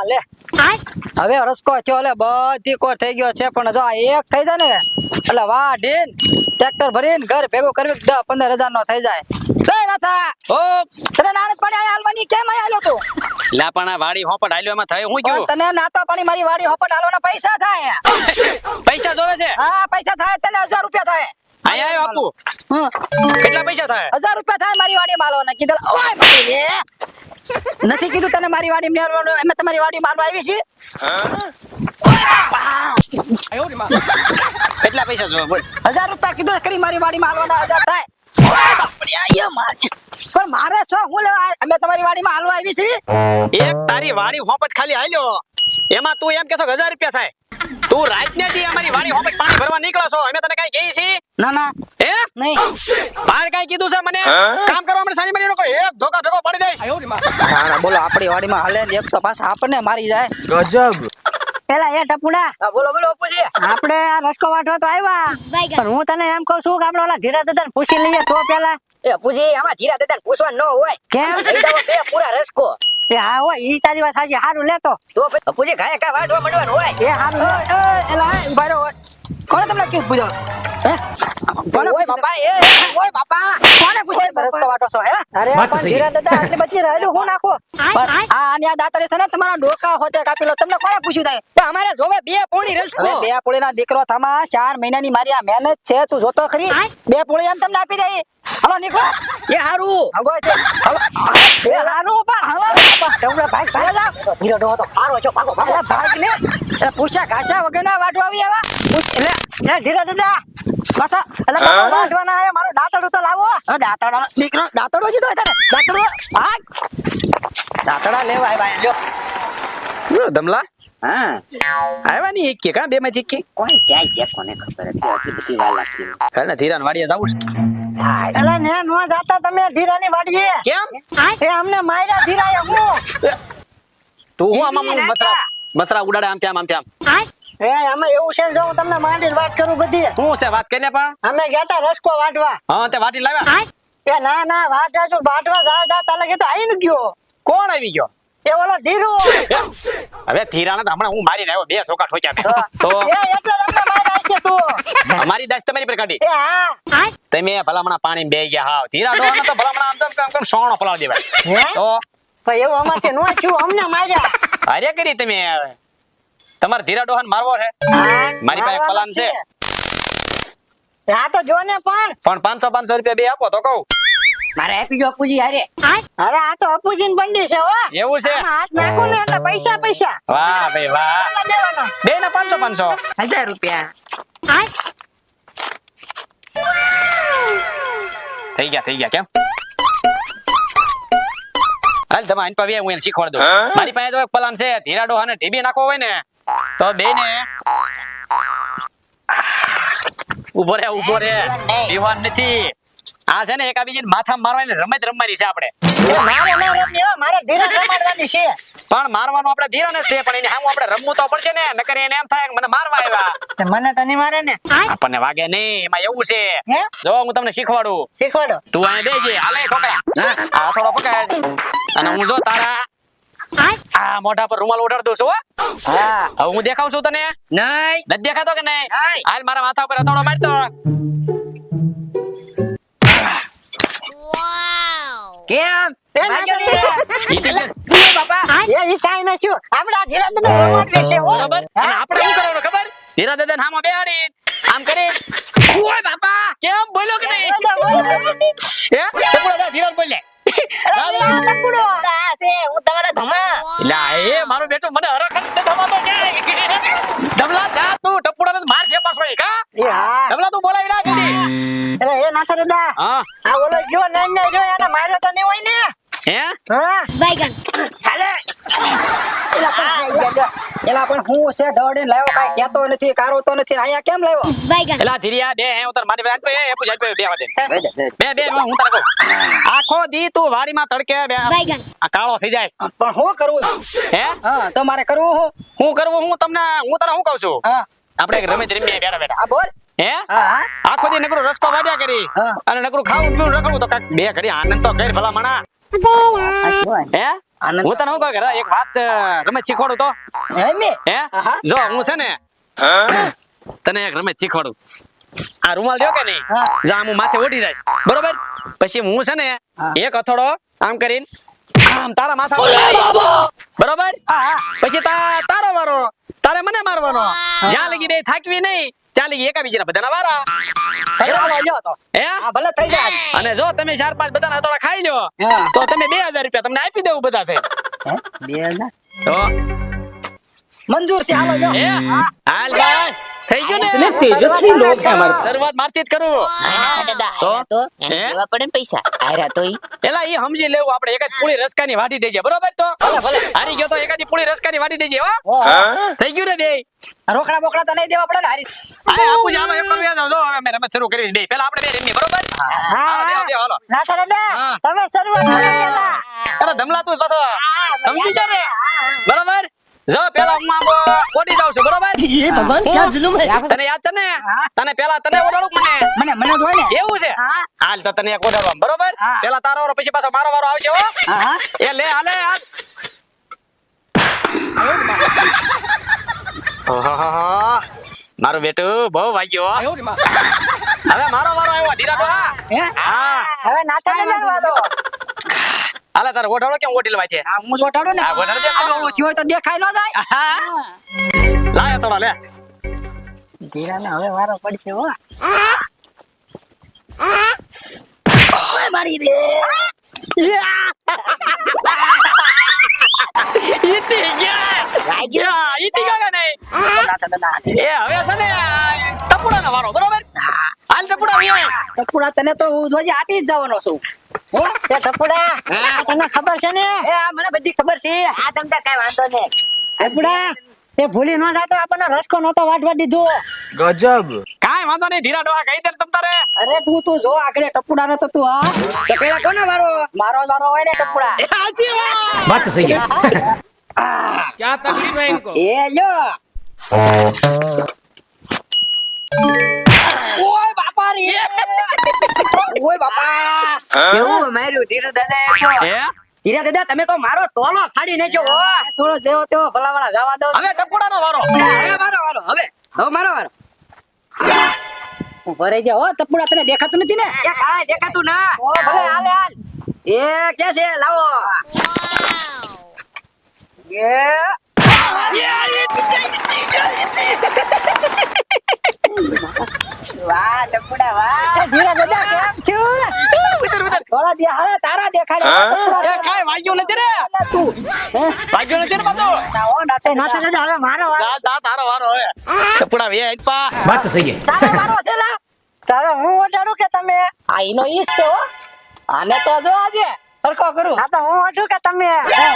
હા લે હવે રસકો થયો લે બધી કોર થઈ ગયો છે પણ જો એક થઈ જાય ને એટલે વાહ ઢીન ટ્રેક્ટર ભરીને ઘર ભેગો કરવી દસ પંદર હજાર નો થઈ જાય. લે નાથા ઓ તને નાનત પાણી હાલવાની કેમ આયા તું? લા પણ આ વાડી હોપટ હાલ્યો એમાં થયું હું પણ તને નાતા પાણી મારી વાડી હોપટ હાલવાના પૈસા થાય. પૈસા જોવે છે? હા પૈસા થાય તને હજાર રૂપિયા થાય. અહીંયા આવ્યો આપુ. કેટલા પૈસા થાય? હજાર રૂપિયા થાય મારી વાડી માલવાના કીધું ઓય મારી રે નથી કીધું તને મારી વાડી મારવાનું એમ તમારી વાડી મારવા આવી છે? કેટલા પૈસા જોવે બોલ હજાર રૂપિયા કીધું કરી મારી વાડી મારવાના હજાર થાય. પણ મારે. છો હું લેવા અમે તમારી વાડીમાં હાલવા આવી છીએ? એક તારી વાડી હોપટ ખાલી હાલ્યો. એમાં તું એમ કેતો કે હજાર રૂપિયા થાય. તું રાત ને દી અમારી વાડી હોપટ પાણી ભરવા નીકળો છો અમે તને કઈ કહી છી ના ના. હે? નહીં. બહાર કઈ કીધું છે મને? કામ કરવા માટે સાની મારી કોઈ એક ધોકા ધોકો પડી દઈશ. હા ના બોલો આપણી વાડીમાં હાલે ને એક તો પાછા આપણને મારી જાય. ગજબ. પેલા એ ટપુડા. હા, બોલો બોલો અપ્પુજી આપણે આ રસકો વાટવા તો આવ્યા. પણ હું તને એમ કહું છું કે આપણે ઓલા ધીરા દાદા પૂછી લઈએ તો પેલા. એ અપ્પુજી આમાં ધીરા દાદાને પૂછવાનું ન હોય. કેમ? બે પૂરા રસકો. એ હા હોય ઈ તારી વાત સાચી સારું લેતો તો. પછી ઘાય ઘા વાટવા માંડવાનું હોય. એ સારું લે. એ, એ, એલા, એ, ઊભા તમને કીધું પૂછો? હે? કોણે ઓય બાપા એ એ, ઓય બાપા. કોણે પૂછ્યું? રસ્તો વાટો છો હે? અરે પણ ધીરા દાદા આટલી બચી રહેલું હું નાખો? પણ આ આની દાતરે છે ને તમારા ડોકા હોતે કાપી લો. તમને કોણે પૂછ્યું થાય તો અમારે જોવે બે પોણી રસકો બે પોળીના દીકરો થમા ચાર મહિનાની મારી આ મહેનત છે તું જોતો ખરી. બે પોળી એમ તમને આપી દે હલો નીકળો. એ હારું. હગો છે હાલો. એ હારું પણ હાલો ભાગ ભાગ જાઓ. ધીરો ડોહો તો ખારો છો ભાગો ભાગો ભાગ લે. એટલે પૂછ્યા ઘાસા વગરના વાટવા આવી આવા? એટલે એ ધીરા દાદા પાછા એટલે બાપા વાટવાના હે મારું દાંતડું તો લાવો. હવે દાંતડા દીકરો દાંતડો છે તો તારે. દાંતડો ભાગ. દાંતડા લેવા આવ્યા લ્યો ધમલા હા. આવ્યા નહીં એક કે કા બે માં એક? કે કોઈ ક્યાંય છે કોને ખબર હતી આટલી બધી વાર લાગતી હાલ ને ધીરાન વાડીએ જાવું છે. એટલે ને નો જાતા તમે ધીરાની વાડીએ. કેમ? એ અમને માર્યા ધીરાએ હું. તું હું આમાં મસરા મસરા ઉડાડે આમ ત્યાં આમ ત્યાં. એ આમાં એવું છે જો હું તમને માંડીને વાત કરું બધી. હું છે વાત કરીને પણ? અમે ગયા તા રસકો વાટવા હા તે વાટી લાવ્યા? એ ના ના વાટવા જો વાટવા તાલે કે તો આઈને ગયો. કોણ આવી ગયો? એ ઓલો ધીરો. હવે ધીરાને તો હમણાં હું મારી આવ્યો બે ધોકા ઠોક્યા તો એ એટલે તમને અમારી દાસ તમારી પર કાઢી. તમે ભલામણા પાણી બે ગયા હાવ ધીરા ડોહાને તો ભલામણા આમ તેમ કેમ કેમ સોણો પલાવી દેવાય. તો? એવું અમારથી નો થયું અમને માર્યા. અરે કરી તમે તમારે ધીરા ડોહન મારવો છે? મારી પાસે પલાન છે. હા તો જો ને પણ. પણ પાંચસો પાંચસો રૂપિયા બે આપો તો કહું. મારે આપી ગયો અપુજી અરે અરે આ તો અપુજીન બંડી છે હો. એવું છે? હાથ નાખો ને એટલે પૈસા પૈસા. વાહ ભાઈ વાહ. દેવાના બે ના પાંચસો પાંચસો. હજાર રૂપિયા. થઈ ગયા થઈ ગયા કેમ? હાલ તમે આઈન પાવી હું એને શીખવાડ દઉં. મારી પાસે તો એક પ્લાન છે ધીરા ડોહાને ઢીબી નાખવો હોય ને તો બે ને ઊભો રે ઊભો રે. દીવાન નથી. આ છે ને એક બીજી માથા મારવાની રમત રમવાની છે આપણે. મારે ના રમવી હો, મારે ધીરે રમાડવાની છે. પણ મારવાનું આપણે ધીરા ને છે પણ એને સામે આપણે રમવું તો પડશે ને. નકર એને એમ થાય કે મને મારવા આવ્યા તે મને તો નહીં મારે ને. આપણને વાગે નહીં એમાં એવું છે. હે? જો હું તમને શીખવાડું. શીખવાડો. તું અહીં બેજે હાલે છોકરા. આ થોડો પકડ. અને હું જો તારા આ મોઢા પર રૂમાલ ઉડાડ દઉં છું હો. હા. હવે હું દેખાવ છું તને. નહીં. નથી દેખાતો કે નહીં. હાલ મારા માથા ઉપર હથોડો મારતો. કેમ? મારો બેટો મને હરખત ન ડબલા જા તું ટપુડા માર છે પાછો એ હા. ડબલા તું બોલાવી ના એ નાથા દાદા. હા? આ ઓલો જો એને માર્યો તો નહીં? હોય ને હે હા ચાલે એલા પણ હું છે ઢોડીને લાવ્યો કાંઈ કહેતો નથી કારો તો નથી ને કેમ લાવ્યો એલા ધીરિયા બે હે ઉતર મારી વાત એ પૂછ બે બે વાદે બે બે હું તને કહું આખો દી તું વાડીમાં તડકે બે આ કાળો થઈ જાય પણ હું કરવું હે હા તો મારે કરવું હું હું કરવું હું તમને હું તને હું કહું છું હા આપણે રમેશ રમીએ બેઠા બેઠા બોલ હે આખો દી નકરું રસકો વાડ્યા કરી અને નકરું ખાવું પીવું રખડવું તો બે ઘડી આનંદ તો કરી ભલા મણા? હે? આનંદ હું તને શું કહું એક વાત અ, શીખવાડું તો? હે જો હું છે ને તને એક રમત શીખવાડું. આ રૂમાલ રહ્યો કે નહીં? હા. આમ હું માથે ઓઢી જઈશ. બરોબર? પછી હું છે ને એક અથડો આમ કરીને આમ તારા માથા બરોબર? પછી તારો વારો તારે મને મારવાનો. જ્યાં લગી બે થાકવી નહીં લગી એકા બીજાના બધાના વારા. હે? ભલે થઈ જાય. અને જો તમે ચાર પાંચ બધાના અથોડા ખાઈ લો તો તમે બે હજાર રૂપિયા તમને આપી દેવું બધા થઈ બે હજાર? તો મંજૂર છે હાલો હાલ ભાઈ. થઈ ગયું ને? તેજસ્વી લોક હે અમારે. શરૂઆત મારથી જ કરું. દાદા તો? તો એને પડે ને પૈસા. આયરા તોય એલા ઈ. સમજી લેવું આપણે એક જ પૂળી રસકાની વાટી દેજે. બરોબર તો? હારી ગયો તો એકાદી પૂળી રસકાની વાટી દેજે હો. થઈ ગયું ને બે? રોકડા બોકડા તો નહીં દેવા પડે ને હારી. હા આપું ચાલો એક કરું યાદ આવજો હવે અમે રમત શરૂ કરી બે પહેલા આપણે બે રમીએ બરોબર? હાલો બે બે હાલો. ના. તમે શરૂઆત કરી. અરે ધમલા તું પાછો. સમજી જા બરોબર જો પેલા હું ઓડી જાઉં છું બરોબર? તને યાદ છે ને? તને પેલા તને ઓડાડું મને? મને મને જોઈ ને. એવું છે? હાલ તો તને એક ઓર્ડર બરોબર? પેલા તારો વારો પછી પાછો મારો વારો આવશે હો. હા. હા એ લે હાલે હાલ. મારું બેટું બહુ વાગ્યો હો. હવે મારો વારો આવ્યો ધીરા હા હવે વાલો. હાલે તારો ગોઠાડો કેમ ઓટી લેવાય છે? હું ને. વધારે દે. આ ઓછી હોય તો દેખાય ન જાય. લાય થોડા લે. ધીરાને હવે વારો પડશે હો. ઈટી ગયા. ગયા, ઈટી ગયા ને એ હવે છે ને ટપુડાનો વારો બરોબર? હાલ ટપુડા ટપુડા તને તો હું જોજે આટી જ જવાનો છું. ખબર છે ને? એ મને બધી ખબર છે. આ તમને કઈ વાંધો ને ટપુડા એ ભૂલી ન જાતો આપણને રસકો નતો વાટવા દીધો. ગજબ. કાઈ વાંધો નહીં ધીરા ડોહા કહી તમ તારે. અરે તું તું જો આગળ ટપુડા નતો તું આ ટપુડા કોને મારો મારો ક્યાં તકલીફ એ લ્યો. ઓય બાપા. કેવું માર્યું ધીરે દાદા એ હે? ધીરે દાદા તમે કહો મારો તોલો ફાડી નાખ્યો. હો? થોડો દેવો તેવો ભલાવાળા જવા દો. હવે ટપુડાનો વારો. હવે મારો વારો હવે. હવે મારો વારો. ઊભો રહી જા હો ટપુડા તને દેખાતું નથી ને? એ કાંઈ દેખાતું ના. ઓ ભલે હાલ હાલ. એ કે છે લાવો. એ. વાહ ટપુડા વાહ. ધીરા છો? હું? ઓટાડું કે તમે? આઈનો ઈસ છો આને તો જો આજે હરકો કરું. હા તો હું ઓઢું કે તમે?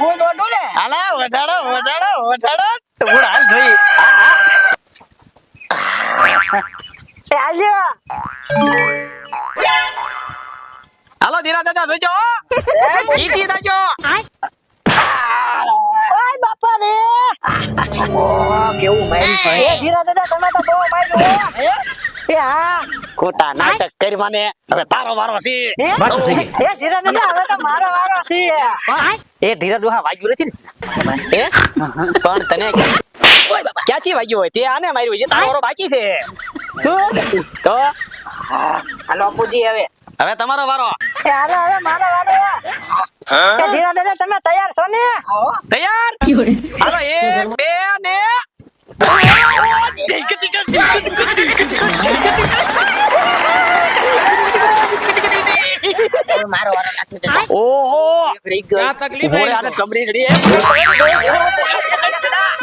હું જ ઓઢું ને. હાલા ઓઢાડો ઓઢાડો ઓઢાડો. ટપુડા હાલ જોઈ આ ના જોજો જીતી દેજો આય બાપા રે કેવું મારી ભાઈ ધીરા દાદા તમે તો બહુ ભાઈ જો ખોટા નાટક કરી મને હવે તારો વારો છે એ ધીરા દાદા હવે તો મારો વારો છે એ ધીરા દુહા વાગ્યું નથી ને એ પણ તને ક્યાંથી વાગ્યું હોય તે આને માર્યું છે તારો બાકી છે તો હવે. તમારો વારો. હાલો તમે તૈયાર છો ને? તૈયાર? હાલો એક બે ને. મારો વારો નથી ઓહો. તકલીફ હોય આને કમરી ઘડી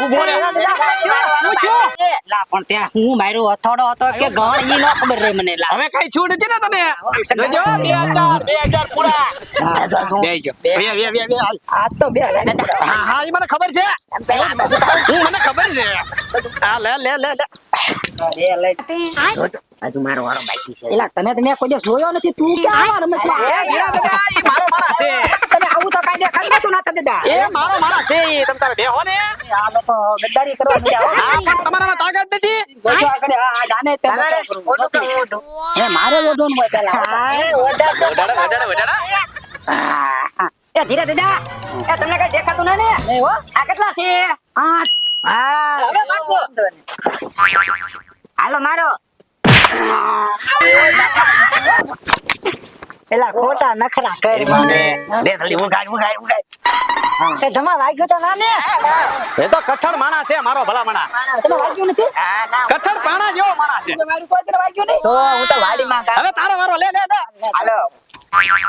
ઊભો રે. લા પણ ત્યાં હું માર્યો અથોડો હતો કે ગણ ઈ નો ખબર રહી મને લા હવે કઈ છૂટ નથી ને તમે? જોજો બે હજાર પૂરા. બે ગયો બે બે બે બે આ તો બે હા હા એ મને ખબર છે. હું મને ખબર છે. હા લે લે લે લે. હજુ મારો વારો બાકી છે. એલા તને તો કોઈ દિવસ જોયો નથી તું કે આવા રમતમાં એ હીરા દાદા એ મારો માણસ છે. તને આવું તો કાંઈ દેખાતું નતું ના દાદા. એ મારો માણસ છે ઈ તમ તારે બેહો ને. આ લોકો ગદ્દારી કરવા માંડ્યા હા પણ તમારામાં તાકાત નથી? જોજો આગળ આ આ જાને તે. એ મારે હોય પેલા. એ ધીરે દાદા એ તમને કઈ દેખાતું ને આ કેટલા છે? આઠ. હા. હવે ભાગો હાલો મારો. પેલા ખોટા નખરા કરી લે થલી ઉગાડ ઉગાડ ઉગાડ એ ધમા વાગ્યો તો ના ને? એ તો કઠણ માણા છે મારો ભલા માણા તમે વાગ્યો નથી? કઠણ પાણા જેવો માણા છે. મારું કોઈ વાગ્યું નહીં? તો હું તો વાડી માં હવે તારો વારો લે લે લે. હાલો.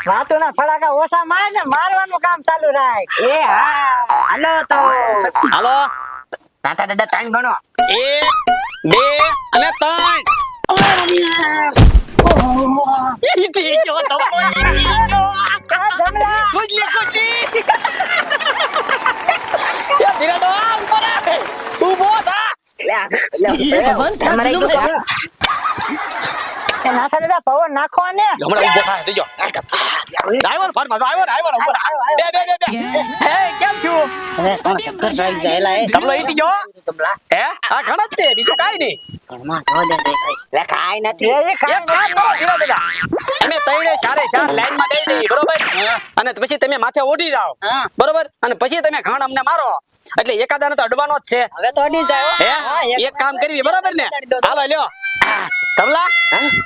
વાતો ના ફડાકા ઓછા માર ને મારવાનું કામ ચાલુ રાખ. એ હા. હાલો તો. હાલો. નાતા દાદા ટાઈમ ગણો. એક બે અને ત્રણ. પવન નાખો ને હમણાં અને પછી તમે માથે ઓઢી જાવ બરોબર? અને પછી તમે ઘણ અમને મારો. એટલે એકાદાને તો અડવાનો જ છે. એક કામ કરવી બરોબર ને? હાલો લ્યો. તમલા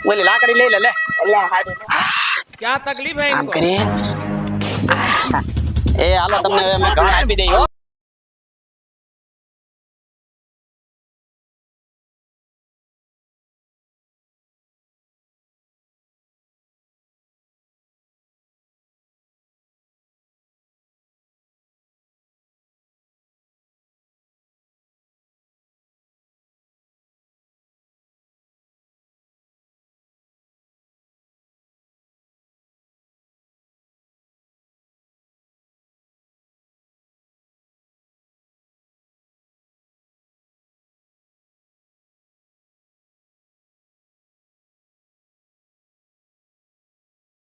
ઓલી લાકડી લઈ લે લે. ક્યાં તકલીફ હે એ હાલો તમને મેં ઘણ આપી દઈ હો.